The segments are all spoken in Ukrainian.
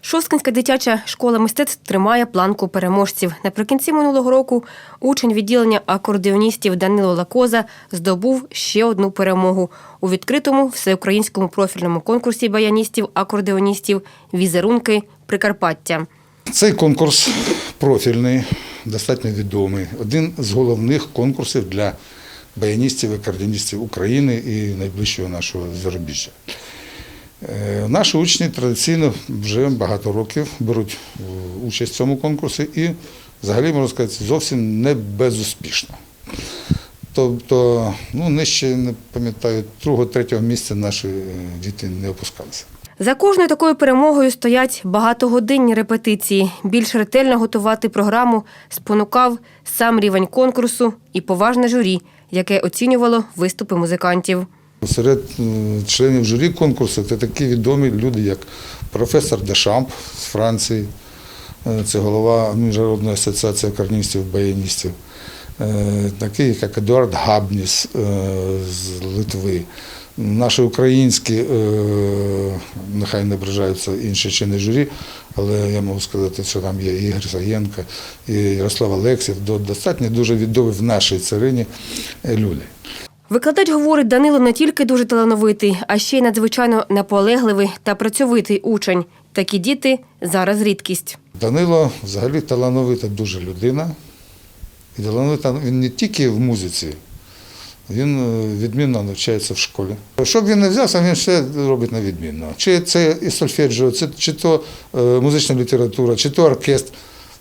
Шосткинська дитяча школа мистецтв тримає планку переможців. Наприкінці минулого року учень відділення акордеоністів Данило Лакоза здобув ще одну перемогу у відкритому всеукраїнському профільному конкурсі баяністів-акордеоністів Візерунки Прикарпаття. Цей конкурс профільний, достатньо відомий. Один з головних конкурсів для баяністів і кардіоністів України і найближчого нашого зарубіжжя. Е, Наші учні традиційно вже багато років беруть е, участь в цьому конкурсі і, взагалі, можна сказати, зовсім не безуспішно. Тобто, ну, нижче, не пам'ятаю, другого, третього місця наші е, діти не опускалися. За кожною такою перемогою стоять багатогодинні репетиції. Більш ретельно готувати програму спонукав сам рівень конкурсу і поважне журі, яке оцінювало виступи музикантів. Серед членів журі конкурсу це такі відомі люди, як професор Дешамп з Франції, е, це голова Міжнародної асоціації карністів-баяністів, е, такий як Едуард Габніс е, з Литви. Наші українські, нехай не ображаються інші члени журі, але я можу сказати, що там є Ігор Саєнко, і Ярослав Олексів, достатньо дуже відомі в нашій царині люди. Викладач говорить, Данило не тільки дуже талановитий, а ще й надзвичайно наполегливий та працьовитий учень. Такі діти зараз рідкість. Данило взагалі талановита дуже людина. І талановита він не тільки в музиці, він е, відмінно навчається в школі. Щоб він не взявся, він все робить на відмінно. Чи це і сольфеджіо, чи, то е, музична література, чи то оркестр.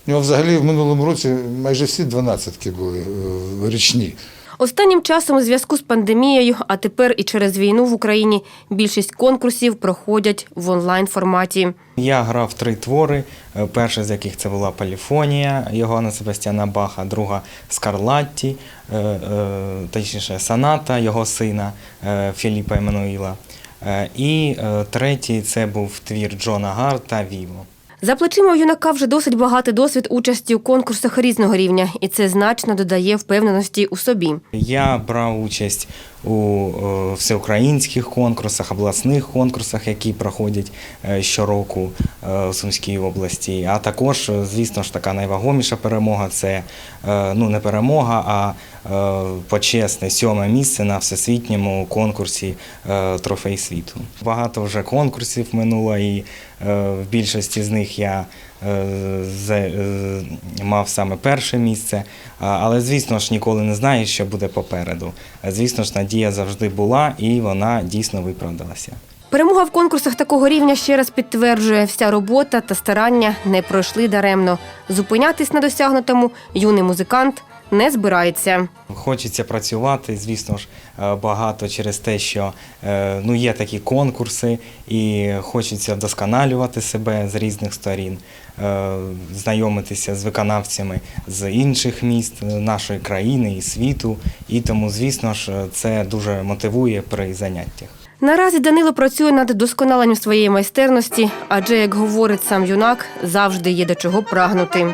У нього взагалі в минулому році майже всі дванадцятки були е, річні. Останнім часом у зв'язку з пандемією, а тепер і через війну в Україні більшість конкурсів проходять в онлайн форматі. Я грав три твори. е, Перша з яких це була Поліфонія Йоганна Себастьяна Баха, друга Скарлатті, е, е, точніше Соната його сина Філіпа Еммануїла. І третій це був твір Джона Гарта Віво. За плечима у юнака вже досить багатий досвід участі у конкурсах різного рівня, і це значно додає впевненості у собі. Я брав участь у е, всеукраїнських конкурсах, обласних конкурсах, які проходять е, щороку е, у Сумській області. А також, звісно ж, така найвагоміша перемога це ну не перемога, а почесне сьоме місце на всесвітньому конкурсі трофей світу. Багато вже конкурсів минуло, і в більшості з них я е, е, мав саме перше місце. Але, звісно ж, ніколи не знаєш, що буде попереду. Е, Звісно ж, надія завжди була, і вона дійсно виправдалася. Перемога в конкурсах такого рівня ще раз підтверджує, вся робота та старання не пройшли даремно. Зупинятись на досягнутому юний музикант не збирається. Хочеться працювати, звісно ж, е, багато через те, що е, ну, є такі конкурси, і хочеться вдосконалювати себе з різних сторін, е, знайомитися з виконавцями з інших міст нашої країни і світу. І тому, звісно ж, це дуже мотивує при заняттях. Наразі Данило працює над досконаленням своєї майстерності, адже, як говорить сам юнак, завжди є до чого прагнути.